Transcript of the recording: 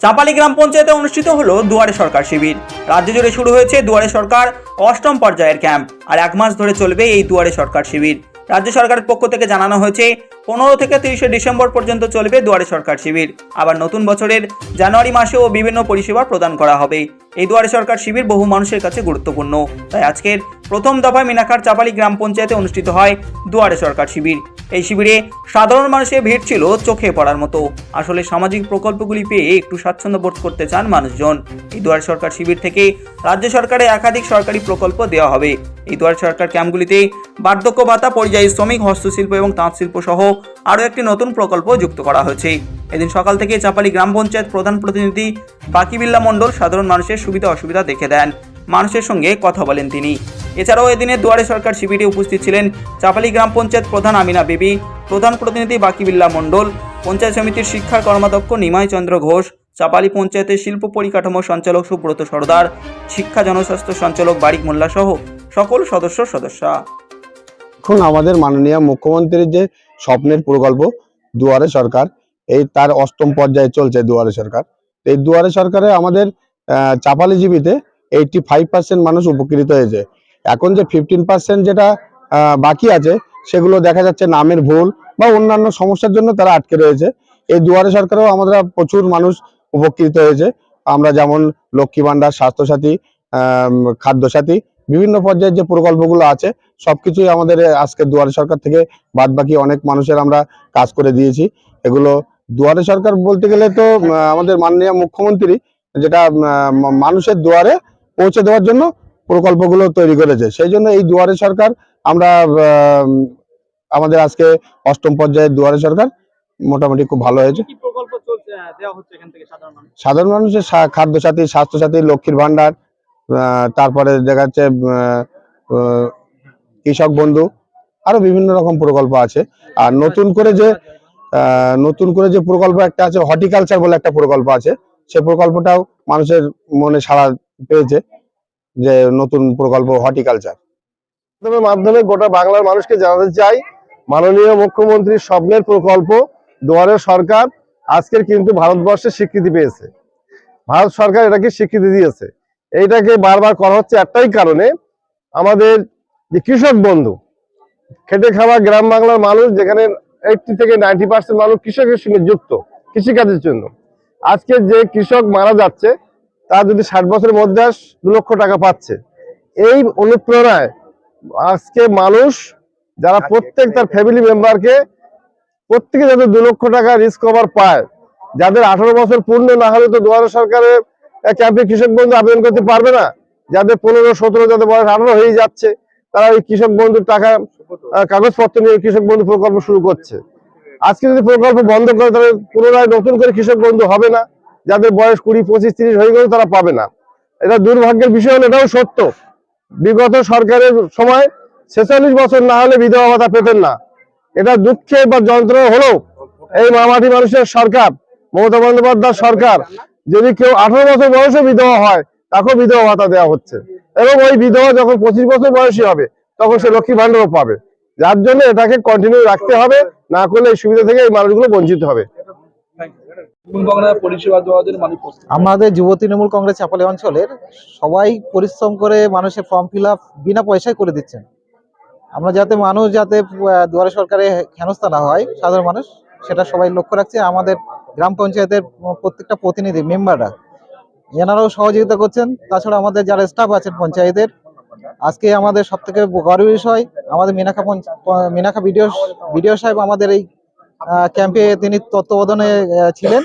চাপালি গ্রাম পঞ্চায়েতে অনুষ্ঠিত হলো দুয়ারে সরকার শিবির। রাজ্য জুড়ে শুরু হয়েছে দুয়ারে সরকার অষ্টম পর্যায়ের ক্যাম্প, আর এক মাস ধরে চলবে এই দুয়ারে সরকার শিবির। রাজ্য সরকারের পক্ষ থেকে জানানো হয়েছে, পনেরো থেকে তিরিশে ডিসেম্বর পর্যন্ত চলবে দুয়ারে সরকার শিবির। আবার নতুন বছরের জানুয়ারি মাসেও বিভিন্ন পরিষেবা প্রদান করা হবে। এই দুয়ারে সরকার শিবির বহু মানুষের কাছে গুরুত্বপূর্ণ। তাই আজকের প্রথম দফায় মিনাখার চাপালি গ্রাম পঞ্চায়েতে অনুষ্ঠিত হয় দুয়ারে সরকার শিবির। এই শিবিরে সাধারণ মানুষের ভিড় ছিল, চোখে পড়ার মতো। আসলে সামাজিক প্রকল্পগুলি পেয়ে একটু স্বাচ্ছন্দ্য বোধ করতে চান মানুষজন। এই দুয়ারে সরকার শিবির থেকে রাজ্য সরকারের একাধিক সরকারি প্রকল্প দেওয়া হবে। এই দুয়ারে সরকার ক্যাম্পগুলিতে বার্ধক্য ভাতা পরিযায়ী শ্রমিক, হস্তশিল্প এবং তাঁত শিল্প সহ আরও একটি নতুন প্রকল্প যুক্ত করা হয়েছে। এদিন সকাল থেকে চাপালি গ্রাম পঞ্চায়েত প্রধান প্রতিনিধি বাকিবিল্লা মণ্ডল সাধারণ মানুষের সুবিধা অসুবিধা দেখে দেন। মানুষের সঙ্গে কথা বলেন তিনি। এছাড়াও এদিনে দুয়ারে সরকার শিবিরে উপস্থিত ছিলেন চাপালি গ্রাম পঞ্চায়েত প্রধান আমিনা বেবি, প্রধান প্রতিনিধি বাকিবিল্লা মণ্ডল, পঞ্চায়েত সমিতির শিক্ষার কর্মাধ্যক্ষ নিমাই চন্দ্র ঘোষ, চাপালি পঞ্চায়েতের শিল্প পরিকাঠামো সঞ্চালক সুব্রত সর্দার, শিক্ষা জনস্বাস্থ্য সঞ্চালক বারিক মোল্লা সহ সকল সদস্য সদস্যা। এখন আমাদের মাননীয় মুখ্যমন্ত্রীর যে স্বপ্নের প্রকল্প, দুয়ারে সরকার, এই তার অষ্টম পর্যায়ে চলছে দুয়ারে সরকার। এই দুয়ারে সরকারে আমাদের চাপালিজীবীতে এইটটি ফাইভ পার্সেন্ট মানুষ উপকৃত হয়েছে। এখন যে ফিফটিন পার্সেন্ট যেটা বাকি আছে, সেগুলো দেখা যাচ্ছে নামের ভুল বা অন্যান্য সমস্যার জন্য তারা আটকে রয়েছে। এই দুয়ারে সরকারেও আমরা প্রচুর মানুষ উপকৃত হয়েছে। আমরা যেমন লক্ষ্মী ভাণ্ডার, স্বাস্থ্যসাথী খাদ্যসাথী, বিভিন্ন পর্যায়ের যে প্রকল্পগুলো আছে, সবকিছুই আমাদের আজকে দুয়ারে সরকার থেকে বাদ বাকি অনেক মানুষের আমরা কাজ করে দিয়েছি। এগুলো দুয়ারে সরকার বলতে গেলে তো আমাদের মাননীয় মুখ্যমন্ত্রী যেটা মানুষের দুয়ারে পৌঁছে দেওয়ার জন্য প্রকল্পগুলো তৈরি করেছে। সেই জন্য এই দুয়ারে সরকার আমরা আমাদের আজকে অষ্টম পর্যায়ের দুয়ারে সরকার মোটামুটি খুব ভালো হয়েছে। সাধারণ মানুষ সাধারণ মানুষের সা- খাদ্যসাথী স্বাস্থ্যসাথী লক্ষ্মীর ভান্ডার তারপরে দেখা যাচ্ছে আহ, আহ, কৃষক বন্ধু আরও বিভিন্ন রকম প্রকল্প আছে। আর নতুন করে যে নতুন করে যে প্রকল্প একটা আছে হর্টিকালচার বলে একটা প্রকল্প আছে সে প্রকল্পটাও মানুষের মনে সাড়া পেয়েছে। যে নতুন প্রকল্প হর্টিকালচার। মাধ্যমে গোটা বাংলার মানুষকে জানাতে চাই, মাননীয় মুখ্যমন্ত্রীর স্বপ্নের প্রকল্প দুয়ারে সরকার আজকের কিন্তু ভারতবর্ষে স্বীকৃতি পেয়েছে। ভারত সরকার এটাকে স্বীকৃতি দিয়েছে। এইটাকে বারবার করা হচ্ছে একটাই কারণে আমাদের যে কৃষক বন্ধু, খেটে খাওয়া গ্রাম বাংলার মানুষ যেখানে এইটটি থেকে নাইনটি পার্সেন্ট মানুষ কৃষকের সঙ্গে যুক্ত, কৃষিকাজের জন্য। আজকে যে কৃষক মারা যাচ্ছে তার যদি ষাট বছরের মধ্যে দু লক্ষ টাকা পাচ্ছে। এই অনুপ্রেরণায় আজকে মানুষ যারা প্রত্যেক তার ফ্যামিলি মেম্বারকে প্রত্যেকে যাতে দু লক্ষ টাকা রিস্ক কভার পায় যাদের আঠারো বছর পূর্ণ না হলে তো দুয়ারে সরকারের ক্যাম্পে কৃষক বন্ধু আবেদন করতে পারবে না যাদের পনেরো সতেরো যাদের বয়স আঠারো হয়ে যাচ্ছে তারা ওই কৃষক বন্ধুর টাকা কাগজপত্র নিয়ে কৃষক বন্ধু প্রকল্প শুরু করছে। আজকে যদি প্রকল্প বন্ধ করে তাহলে পুনরায় নতুন করে কৃষক বন্ধু হবে না। যাদের বয়স কুড়ি, পঁচিশ, তিরিশ হয়ে গেলে তারা পাবে না। এটা দুর্ভাগ্যের বিষয় হলো, এটাও সত্য। বিগত সরকারের সময় ছেচল্লিশ বছর না হলে বিধবা ভাতা পেতেন না। এটা দুঃখে বা যন্ত্রণা হলো এই মামাটি মানুষের সরকার, মমতা বন্দ্যোপাধ্যায় সরকার, যদি কেউ আঠারো বছর বয়সে বিধবা হয়, তাকেও বিধবা ভাতা দেওয়া হচ্ছে। এবং ওই বিধবা যখন পঁচিশ বছর বয়সী হবে, তখন সে লক্ষ্মী ভাণ্ডারও পাবে। যার জন্য এটাকে কন্টিনিউ রাখতে হবে, না করলে এই সুবিধা থেকে এই মানুষগুলো বঞ্চিত হবে এবং বাংলার পরিষেবা দেওয়ার জন্য মানুষ প্রস্তুত। আমাদের যুব তৃণমূল কংগ্রেস চাপালি অঞ্চলের সবাই পরিশ্রম করে মানুষের ফর্ম ফিল বিনা পয়সায় করে দিচ্ছেন। আমরা যাতে মানুষ যাতে দুয়ারে সরকারে হেনস্থা না হয়, সাধারণ মানুষ, সেটা সবাই লক্ষ্য রাখছে। আমাদের গ্রাম পঞ্চায়েতের প্রত্যেকটা প্রতিনিধি, মেম্বাররা, এনারাও সহযোগিতা করছেন। তাছাড়া আমাদের যারা স্টাফ আছেন পঞ্চায়েতের, আজকে আমাদের সব থেকে গর্বের বিষয়, আমাদের মিনাখা মিনাখা বিডিও বিডিও সাহেব আমাদের এই ক্যাম্পে তিনি তত্ত্বাবধানে ছিলেন।